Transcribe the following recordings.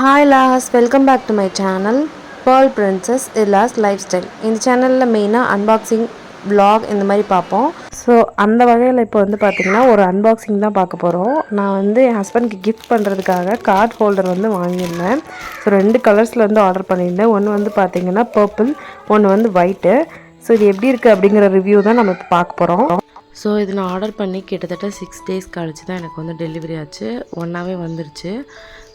Hi loss welcome back to my channel Pearl Princess இல்லாஸ் lifestyle இந்த சேனலில் மெயினாக unboxing vlog இந்த மாதிரி பார்ப்போம். ஸோ அந்த வகையில் இப்போ வந்து பார்த்திங்கன்னா ஒரு அன்பாக்சிங் தான் பார்க்க போகிறோம் நான் வந்து என் ஹஸ்பண்ட்க்கு கிஃப்ட் பண்ணுறதுக்காக கார்ட் ஹோல்டர் வந்து வாங்கியிருந்தேன். ஸோ ரெண்டு கலர்ஸில் வந்து ஆர்டர் பண்ணியிருந்தேன். ஒன்று வந்து பார்த்திங்கன்னா பர்பிள் ஒன்று வந்து ஒயிட்டு ஸோ இது எப்படி இருக்குது அப்படிங்கிற ரிவ்யூ தான் நம்ம இப்போ பார்க்க போகிறோம் ஸோ இது நான் ஆர்டர் பண்ணி கிட்டத்தட்ட சிக்ஸ் டேஸ் கழிச்சு தான் எனக்கு வந்து டெலிவரி ஆச்சு. ஒன்றாவே வந்துருச்சு.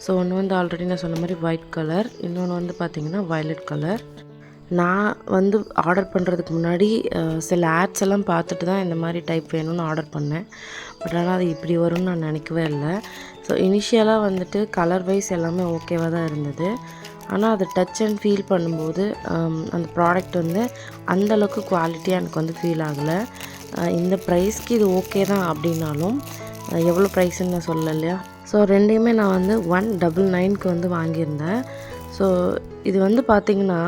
ஸோ ஒன்று வந்து ஆல்ரெடி நான் சொன்ன மாதிரி ஒயிட் கலர் இன்னொன்று வந்து பார்த்திங்கன்னா வயலட் கலர் நான் வந்து ஆர்டர் பண்ணுறதுக்கு முன்னாடி சில ஆட்ஸ் எல்லாம் பார்த்துட்டு தான் இந்த மாதிரி டைப் வேணும்னு ஆர்டர் பண்ணேன். பட் ஆனால் அது இப்படி வரும்னு நான் நினைக்கவே இல்லை. ஸோ இனிஷியலாக வந்துட்டு கலர் வைஸ் எல்லாமே ஓகேவாக தான் இருந்தது. ஆனால் அது டச் அண்ட் ஃபீல் பண்ணும்போது அந்த ப்ராடக்ட் வந்து அந்தளவுக்கு குவாலிட்டியாக எனக்கு வந்து ஃபீல் ஆகலை. இந்த ப்ரைஸ்க்கு இது ஓகே தான் அப்படின்னாலும் எவ்வளோ ப்ரைஸ்ன்னு நான் சொல்லலை இல்லையா ஸோ ரெண்டையுமே நான் வந்து ஒன் டபுள் நைனுக்கு வந்து வாங்கியிருந்தேன். ஸோ இது வந்து பார்த்திங்கன்னா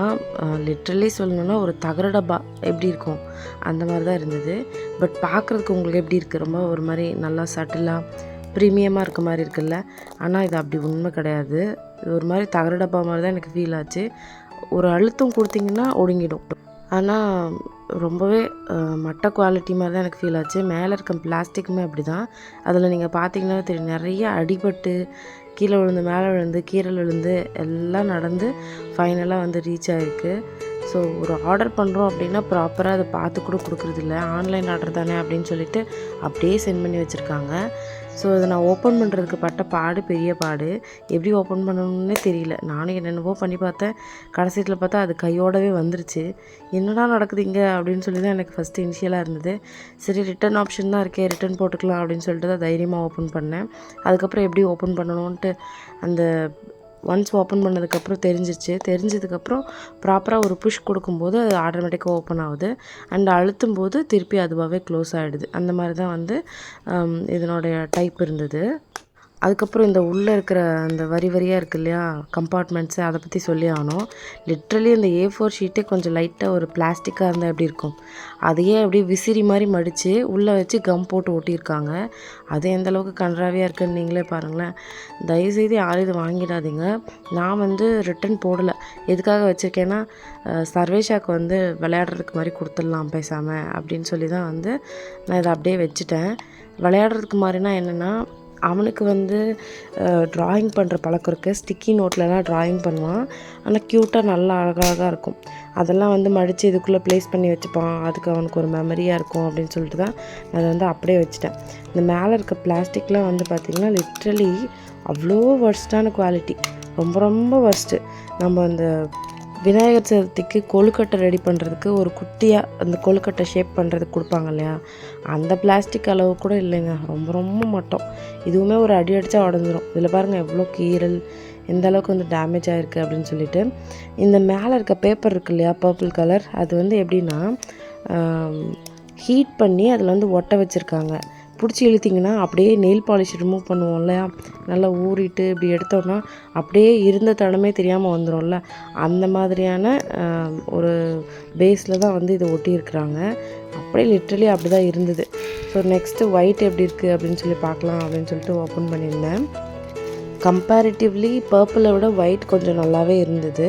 லிட்ரலி சொல்லணுன்னா ஒரு தகர டப்பா எப்படி இருக்கும்? அந்த மாதிரி தான் இருந்தது. பட் பார்க்குறதுக்கு உங்களுக்கு எப்படி இருக்குது ரொம்ப ஒரு மாதிரி நல்லா சட்டிலாக ப்ரீமியமாக இருக்க மாதிரி இருக்குல்ல? ஆனால் இது அப்படி உண்மை கிடையாது. இது ஒரு மாதிரி தகர டப்பா மாதிரி தான் எனக்கு ஃபீல் ஆச்சு. ஒரு அழுத்தம் கொடுத்தீங்கன்னா ஒடுங்கிடும். ஆனால் ரொம்பவே மட்ட குவாலிட்டி மாதிரி தான் எனக்கு ஃபீல் ஆச்சு. மேலே இருக்க பிளாஸ்டிக்குமே அப்படி தான் அதில் நீங்கள் பார்த்தீங்கன்னா தெரியும் நிறைய அடிபட்டு கீழே விழுந்து மேலே விழுந்து கீரல் விழுந்து எல்லாம் நடந்து ஃபைனலாக வந்து ரீச் ஆகிருக்கு ஸோ ஒரு ஆர்டர் பண்ணுறோம் அப்படின்னா ப்ராப்பராக அதை பார்த்து கூட கொடுக்குறதில்ல. ஆன்லைன் ஆர்டர் தானே அப்படின்னு சொல்லிட்டு அப்படியே சென்ட் பண்ணி வச்சுருக்காங்க. ஸோ அதை நான் ஓப்பன் பண்ணுறதுக்கு பட்ட பாடு பெரிய பாடு. எப்படி ஓப்பன் பண்ணணும்னே தெரியல. நானும் என்னென்னவோ பண்ணி பார்த்தேன். கடைசியில் பார்த்தா அது கையோடவே வந்துருச்சு. என்னடா நடக்குது இங்கே? அப்படின்னு சொல்லி தான் எனக்கு ஃபஸ்ட்டு இனிஷியலாக இருந்தது. சரி ரிட்டன் ஆப்ஷன் தான் இருக்கே ரிட்டன் போட்டுக்கலாம் அப்படின்னு சொல்லிட்டு தான் தைரியமாக ஓப்பன் பண்ணேன். அதுக்கப்புறம் எப்படி ஓப்பன் பண்ணணுன்ட்டு அந்த ஒன்ஸ் ஓப்பன் பண்ணதுக்கப்புறம் தெரிஞ்சிச்சு. தெரிஞ்சதுக்கப்புறம் ப்ராப்பராக ஒரு புஷ் கொடுக்கும்போது அது ஆட்டோமேட்டிக்காக ஓப்பன் ஆகுது. அண்ட் அழுத்தும் போது திருப்பி அதுவாகவே க்ளோஸ் ஆகிடுது அந்த மாதிரி தான் வந்து um, இதனுடைய டைப் இருந்தது. அதுக்கப்புறம் இந்த உள்ளே இருக்கிற அந்த வரி வரியாக இருக்கு இல்லையா கம்பார்ட்மெண்ட்ஸு அதை பற்றி சொல்லி ஆகணும். லிட்ரலி அந்த ஏ ஃபோர் ஷீட்டே கொஞ்சம் லைட்டாக ஒரு பிளாஸ்டிக்காக இருந்தால் எப்படி இருக்கும்? அதையே அப்படியே விசிறி மாதிரி மடித்து உள்ளே வச்சு கம் போட்டு ஒட்டியிருக்காங்க. அது எந்த அளவுக்கு கன்றாவியாக இருக்குன்னு நீங்களே பாருங்களேன். தயவுசெய்து யாரும் இது வாங்கிடாதீங்க. நான் வந்து ரிட்டன் போடலை. எதுக்காக வச்சுருக்கேன்னா அஹ், சர்வேஷாக்கு வந்து விளையாடுறதுக்கு மாதிரி கொடுத்துடலாம் பேசாமல் அப்படின்னு சொல்லி தான் வந்து நான் இதை அப்படியே வச்சுட்டேன். விளையாடுறதுக்கு மாதிரினா என்னென்னா அவனுக்கு வந்து ட்ராயிங் பண்ணுற பழக்கம் இருக்குது ஸ்டிக்கி நோட்லலாம் ட்ராயிங் பண்ணுவான். ஆனால் க்யூட்டாக நல்லா அழகழகாக இருக்கும். அதெல்லாம் வந்து மடித்து இதுக்குள்ளே ப்ளேஸ் பண்ணி வச்சுப்பான். அதுக்கு அவனுக்கு ஒரு மெமரியாக இருக்கும் அப்படின்னு சொல்லிட்டு தான் அதை வந்து அப்படியே வச்சுட்டேன். இந்த மேலே இருக்க பிளாஸ்டிக்லாம் வந்து பார்த்திங்கன்னா லிட்ரலி அவ்வளோ ஒர்ஸ்டான குவாலிட்டி ரொம்ப ரொம்ப ஒர்ஸ்ட்டு நம்ம அந்த விநாயகர் சதுர்த்திக்கு கொழுக்கட்டை ரெடி பண்ணுறதுக்கு ஒரு குட்டியாக அந்த கொழுக்கட்டை ஷேப் பண்ணுறதுக்கு கொடுப்பாங்க இல்லையா? அந்த பிளாஸ்டிக் அளவு கூட இல்லைங்க. ரொம்ப ரொம்ப மட்டம் இதுவுமே ஒரு அடி அடித்தா உடஞ்சிரும். இதில் பாருங்கள் எவ்வளோ கீறல் எந்த அளவுக்கு வந்து டேமேஜ் ஆகிருக்கு அப்படின்னு சொல்லிட்டு. இந்த மேலே இருக்க பேப்பர் இருக்கு இல்லையா பர்பிள் கலர் அது வந்து எப்படின்னா ஹீட் பண்ணி அதில் வந்து ஒட்ட வச்சுருக்காங்க. பிடிச்சி இழுத்திங்கன்னா அப்படியே நெயில் பாலிஷ் ரிமூவ் பண்ணுவோம் இல்லையா நல்லா ஊறிட்டு இப்படி எடுத்தோன்னா அப்படியே இருந்த தடமே தெரியாமல் வந்துடும்ல அந்த மாதிரியான ஒரு பேஸில் தான் வந்து இதை ஒட்டியிருக்கிறாங்க அப்படியே லிட்ரலி அப்படி தான் இருந்தது. ஸோ நெக்ஸ்ட்டு ஒயிட் எப்படி இருக்குது அப்படின்னு சொல்லி பார்க்கலாம் அப்படின்னு சொல்லிட்டு ஓப்பன் பண்ணியிருந்தேன். கம்பேரிட்டிவ்லி பர்பிளை விட ஒயிட் கொஞ்சம் நல்லாவே இருந்தது.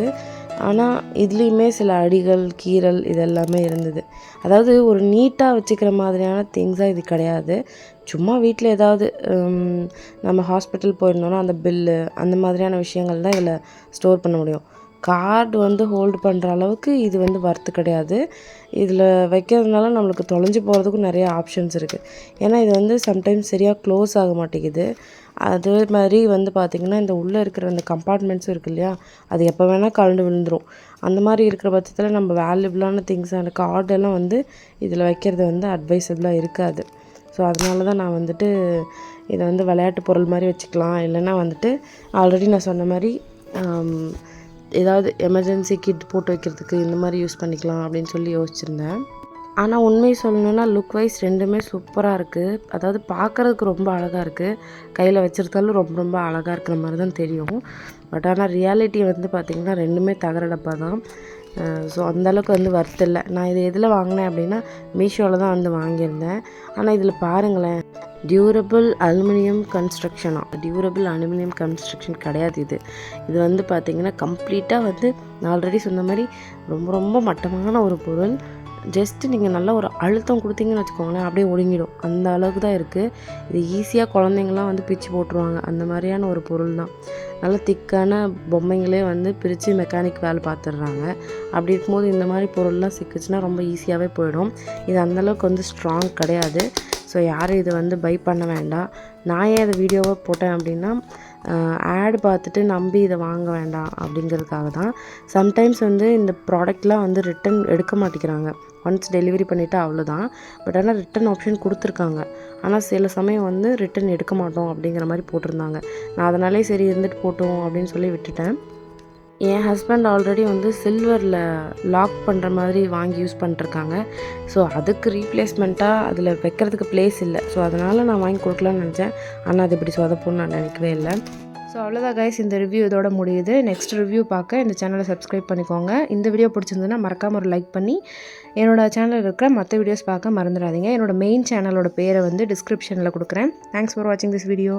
ஆனால் இதுலேயுமே சில அடிகள் கீறல் இதெல்லாமே இருந்தது. அதாவது ஒரு நீட்டாக வச்சுக்கிற மாதிரியான திங்ஸாக இது கிடையாது. சும்மா வீட்டில் ஏதாவது நம்ம ஹாஸ்பிட்டல் போயிருந்தோன்னா அந்த பில்லு அந்த மாதிரியான விஷயங்கள் தான் இதில் ஸ்டோர் பண்ண முடியும். கார்டு வந்து ஹோல்டு பண்ணுற அளவுக்கு இது வந்து வர்த்து கிடையாது. இதில் வைக்கிறதுனால நம்மளுக்கு தொலைஞ்சு போகிறதுக்கும் நிறைய ஆப்ஷன்ஸ் இருக்குது ஏன்னா இது வந்து சம்டைம்ஸ் சரியாக க்ளோஸ் ஆக மாட்டேங்குது. அதே மாதிரி வந்து பார்த்திங்கன்னா இந்த உள்ளே இருக்கிற அந்த கம்பார்ட்மெண்ட்ஸும் இருக்குது இல்லையா அது எப்போ வேணால் கலந்து விழுந்துரும். அந்த மாதிரி இருக்கிற பட்சத்தில் நம்ம வேல்யூபிளான திங்ஸ் அந்த கார்டெல்லாம் வந்து இதில் வைக்கிறது வந்து அட்வைசபிளாக இருக்காது. ஸோ அதனால தான் நான் வந்துட்டு இதை வந்து விளையாட்டு பொருள் மாதிரி வச்சுக்கலாம். இல்லைன்னா வந்துட்டு ஆல்ரெடி நான் சொன்ன மாதிரி ஏதாவது எமர்ஜென்சி கிட் போட்டு வைக்கிறதுக்கு இந்த மாதிரி யூஸ் பண்ணிக்கலாம் அப்படின்னு சொல்லி யோசிச்சிருந்தேன். ஆனால் உண்மை சொல்லணுன்னா லுக் வைஸ் ரெண்டுமே சூப்பராக இருக்குது அதாவது பார்க்குறதுக்கு ரொம்ப அழகாக இருக்குது கையில் வச்சுருந்தாலும் ரொம்ப ரொம்ப அழகாக இருக்கிற மாதிரி தான் தெரியும். பட் ஆனால் ரியாலிட்டி வந்து பார்த்திங்கன்னா ரெண்டுமே தகர டப்பா தான். ஸோ அந்தளவுக்கு வந்து வர்த்து இல்லை. நான் இது எதில் வாங்கினேன் அப்படின்னா மீஷோவில் தான் வந்து வாங்கியிருந்தேன். ஆனால் இதில் பாருங்களேன் டியூரபிள் அலுமினியம் கன்ஸ்ட்ரக்ஷனா டியூரபிள் அலுமினியம் கன்ஸ்ட்ரக்ஷன் கிடையாது இது. இது வந்து பார்த்திங்கன்னா கம்ப்ளீட்டாக வந்து நான் ஆல்ரெடி சொன்ன மாதிரி ரொம்ப ரொம்ப மட்டமான ஒரு பொருள். ஜஸ்ட்டு நீங்கள் நல்லா ஒரு அழுத்தம் கொடுத்தீங்கன்னு வச்சுக்கோங்களேன் அப்படியே ஒடுங்கிடும். அந்த அளவுக்கு தான் இருக்குது இது ஈஸியாக குழந்தைங்களாம் வந்து பிச்சு போட்டுருவாங்க. அந்த மாதிரியான ஒரு பொருள் தான். நல்ல திக்கான பொம்மைங்களே வந்து பிரித்து மெக்கானிக் வேலை பார்த்துடுறாங்க அப்படி இருக்கும்போது இந்த மாதிரி பொருள்லாம் சிக்கிச்சுன்னா ரொம்ப ஈஸியாகவே போயிடும். இது அந்தளவுக்கு வந்து ஸ்ட்ராங் கிடையாது. ஸோ யாரும் இதை வந்து பை பண்ண வேண்டாம். நான் ஏன் இதை வீடியோவை போட்டேன் அப்படின்னா ஆட் பார்த்துட்டு நம்பி இதை வாங்க வேண்டாம் அப்படிங்கிறதுக்காக தான். சம்டைம்ஸ் வந்து இந்த ப்ராடக்ட்லாம் வந்து ரிட்டன் எடுக்க மாட்டேங்கிறாங்க. ஒன்ஸ் டெலிவரி பண்ணிவிட்டு அவ்வளோதான் பட் ஆனால் ரிட்டன் ஆப்ஷன் கொடுத்துருக்காங்க. ஆனால் சில சமயம் வந்து ரிட்டன் எடுக்க மாட்டோம் அப்படிங்கிற மாதிரி போட்டிருந்தாங்க. நான் அதனாலே சரி இருந்துட்டு போட்டோம் அப்படின்னு சொல்லி விட்டுட்டேன். என் ஹஸ்பண்ட் ஆல்ரெடி வந்து சில்வரில் லாக் பண்ணுற மாதிரி வாங்கி யூஸ் பண்ணிருக்காங்க ஸோ அதுக்கு ரீப்ளேஸ்மெண்ட்டாக அதில் வைக்கிறதுக்கு பிளேஸ் இல்லை. ஸோ அதனால் நான் வாங்கி கொடுக்கலான்னு நினச்சேன். ஆனால் அது இப்படி சொதப்போன்னு நான் நினைக்கவே இல்லை. ஸோ அவ்வளோதான் கைஸ் இந்த ரிவ்யூ இதோட முடியுது. நெக்ஸ்ட் ரிவ்யூ பார்க்க இந்த சேனலை சப்ஸ்கிரைப் பண்ணிக்கோங்க. இந்த வீடியோ பிடிச்சிருந்ததுன்னா மறக்காமல் ஒரு லைக் பண்ணி என்னோடய சேனலில் இருக்கிற மற்ற வீடியோஸ் பார்க்க மறந்துடாதீங்க. என்னோடய மெயின் சேனலோட பேரை வந்து டிஸ்கிரிப்ஷனில் கொடுக்குறேன். தேங்க்ஸ் ஃபார் வாட்சிங் திஸ் வீடியோ